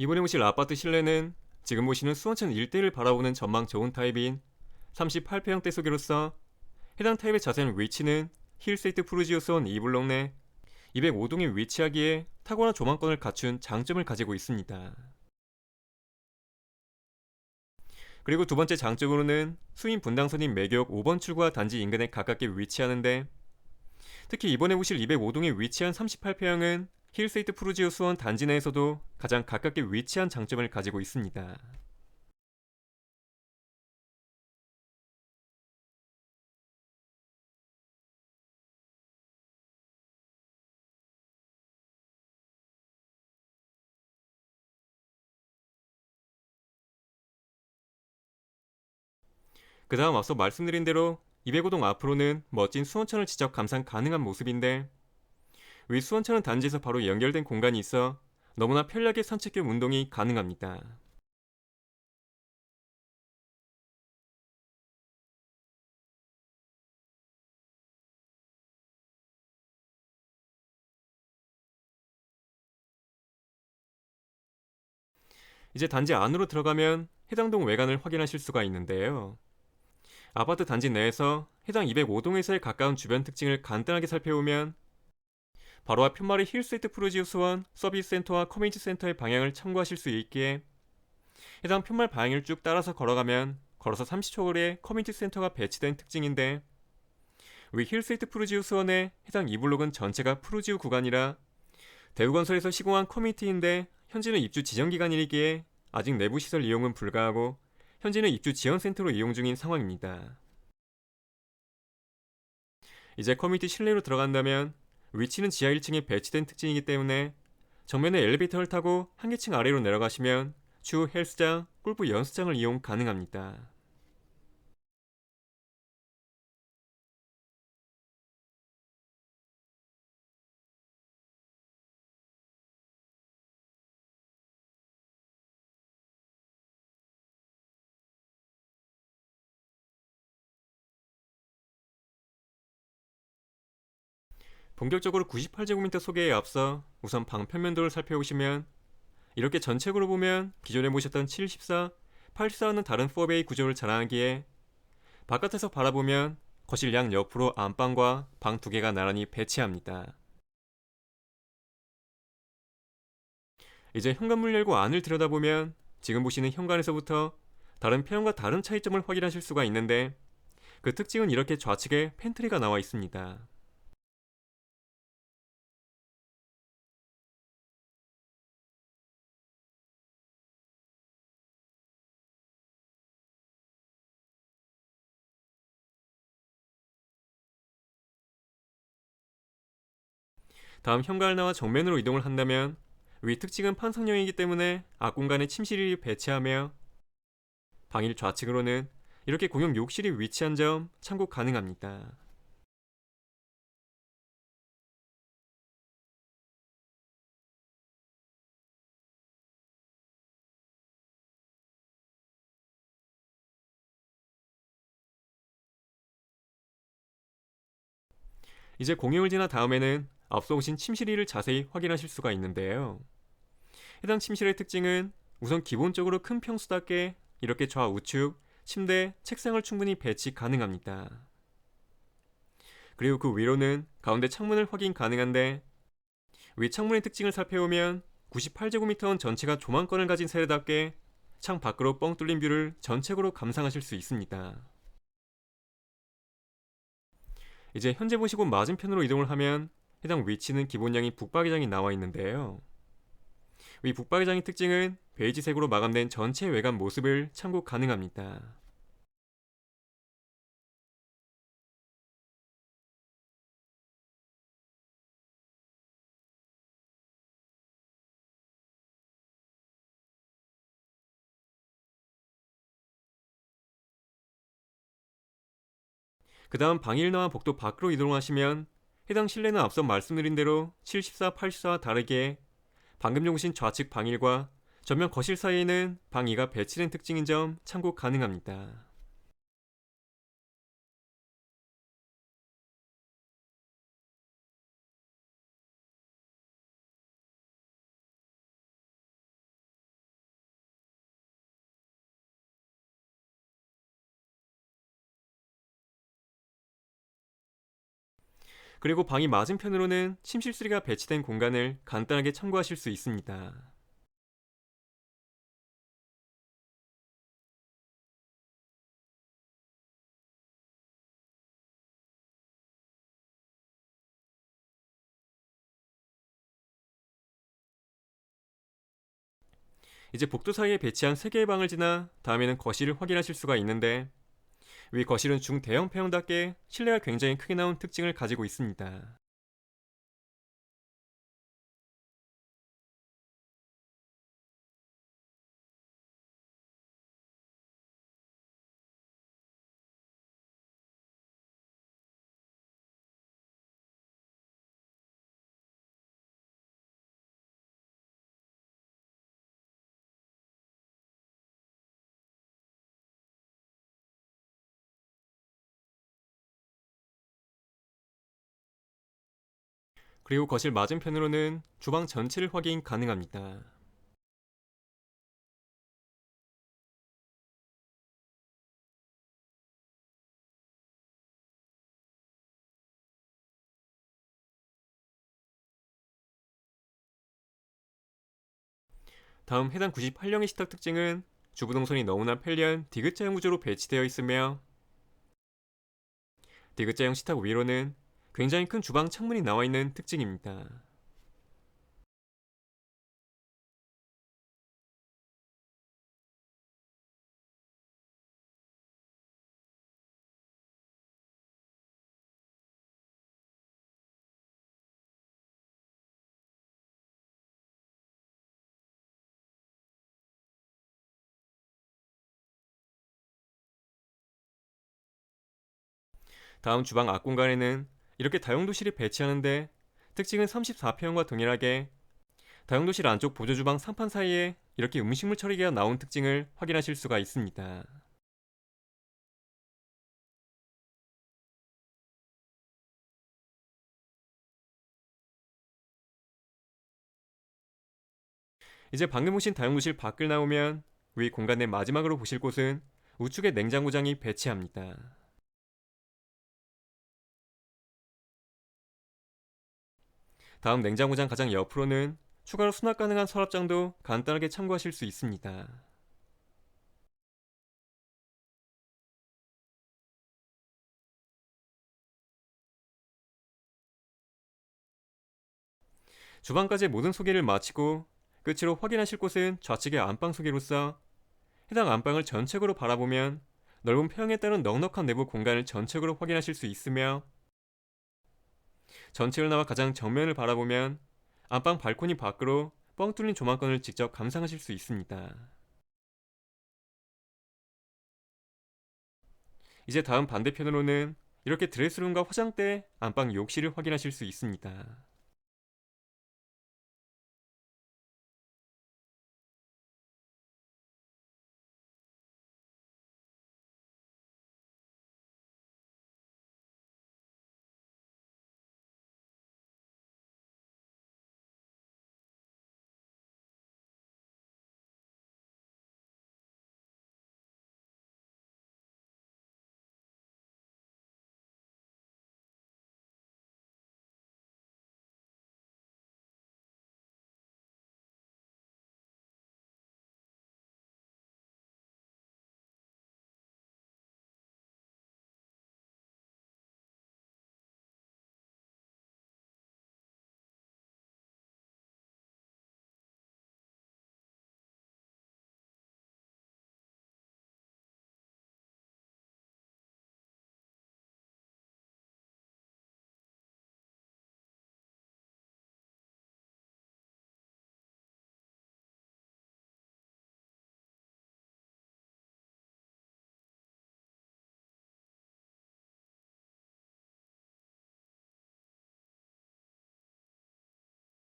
이번에 보실 아파트 실내는 지금 보시는 수원천 일대를 바라보는 전망 좋은 타입인 38평형대 소개로서 해당 타입의 자세한 위치는 힐세이트 푸르지오 수원 2블록 내 205동에 위치하기에 탁월한 조망권을 갖춘 장점을 가지고 있습니다. 그리고 두 번째 장점으로는 수인 분당선인 매격 5번 출구와 단지 인근에 가깝게 위치하는데 특히 이번에 보실 205동에 위치한 38평형은 힐세이트 푸르지오 수원 단지 내에서도 가장 가깝게 위치한 장점을 가지고 있습니다. 그 다음 앞서 말씀드린 대로 205동 앞으로는 멋진 수원천을 직접 감상 가능한 모습인데 위 수원천은 단지에서 바로 연결된 공간이 있어 너무나 편리하게 산책 겸 운동이 가능합니다. 이제 단지 안으로 들어가면 해당 동 외관을 확인하실 수가 있는데요. 아파트 단지 내에서 해당 205동에서의 가까운 주변 특징을 간단하게 살펴보면 바로 앞 편말의 힐스테이트 프로지오 수원 서비스 센터와 커뮤니티 센터의 방향을 참고하실 수 있기에 해당 편말 방향을 쭉 따라서 걸어가면 걸어서 30초 거리에 커뮤니티 센터가 배치된 특징인데 위 힐스테이트 프로지오 수원의 해당 2블록은 전체가 프로지오 구간이라 대우건설에서 시공한 커뮤니티인데 현재는 입주 지정 기간이기에 아직 내부 시설 이용은 불가하고 현재는 입주 지원 센터로 이용 중인 상황입니다. 이제 커뮤니티 실내로 들어간다면 위치는 지하 1층에 배치된 특징이기 때문에 정면에 엘리베이터를 타고 한 개층 아래로 내려가시면 추후 헬스장, 골프 연습장을 이용 가능합니다. 본격적으로 98제곱미터 소개에 앞서 우선 방편면도를 살펴보시면 이렇게 전체적으로 보면 기존에 보셨던 74, 84와는 다른 4베이 구조를 자랑하기에 바깥에서 바라보면 거실 양 옆으로 안방과 방 두 개가 나란히 배치합니다. 이제 현관문 열고 안을 들여다보면 지금 보시는 현관에서부터 다른 평형과 다른 차이점을 확인하실 수가 있는데 그 특징은 이렇게 좌측에 팬트리가 나와 있습니다. 다음 현관을 나와 정면으로 이동을 한다면 위 특징은 판상형이기 때문에 앞공간에 침실이 배치하며 방일 좌측으로는 이렇게 공용 욕실이 위치한 점 참고 가능합니다. 이제 공용을 지나 다음에는 앞서 오신 침실위를 자세히 확인하실 수가 있는데요. 해당 침실의 특징은 우선 기본적으로 큰 평수답게 이렇게 좌우측, 침대, 책상을 충분히 배치 가능합니다. 그리고 그 위로는 가운데 창문을 확인 가능한데 위 창문의 특징을 살펴보면 98제곱미터원 전체가 조망권을 가진 세대답게 창 밖으로 뻥 뚫린 뷰를 전체적으로 감상하실 수 있습니다. 이제 현재 보시고 맞은편으로 이동을 하면 해당 위치는 기본형인 북박이장이 나와 있는데요. 위 북박이장의 특징은 베이지색으로 마감된 전체 외관 모습을 참고 가능합니다. 그 다음 방일나와 복도 밖으로 이동하시면 해당 실내는 앞서 말씀드린 대로 74, 84와 다르게 방금 정신 좌측 방일과 전면 거실 사이에는 방 2가 배치된 특징인 점 참고 가능합니다. 그리고 방이 맞은편으로는 침실수리가 배치된 공간을 간단하게 참고하실 수 있습니다. 이제 복도 사이에 배치한 3개의 방을 지나 다음에는 거실을 확인하실 수가 있는데 위 거실은 중대형 폐형답게 실내가 굉장히 크게 나온 특징을 가지고 있습니다. 그리고 거실 맞은편으로는 주방 전체를 확인 가능합니다. 다음 해당 98형의 식탁 특징은 주부 동선이 너무나 편리한 디귿자형 구조로 배치되어 있으며 디귿자형 식탁 위로는 굉장히 큰 주방 창문이 나와 있는 특징입니다. 다음 주방 앞 공간에는 이렇게 다용도실이 배치하는데 특징은 34평형과 동일하게 다용도실 안쪽 보조주방 상판 사이에 이렇게 음식물 처리기가 나온 특징을 확인하실 수가 있습니다. 이제 방금 보신 다용도실 밖을 나오면 위 공간 내 마지막으로 보실 곳은 우측에 냉장고장이 배치합니다. 다음 냉장고장 가장 옆으로는 추가로 수납 가능한 서랍장도 간단하게 참고하실 수 있습니다. 주방까지의 모든 소개를 마치고 끝으로 확인하실 곳은 좌측의 안방 소개로서 해당 안방을 전체적으로 바라보면 넓은 평에 따른 넉넉한 내부 공간을 전체적으로 확인하실 수 있으며 전체를 나와 가장 정면을 바라보면 안방 발코니 밖으로 뻥 뚫린 조망권을 직접 감상하실 수 있습니다. 이제 다음 반대편으로는 이렇게 드레스룸과 화장대, 안방 욕실을 확인하실 수 있습니다.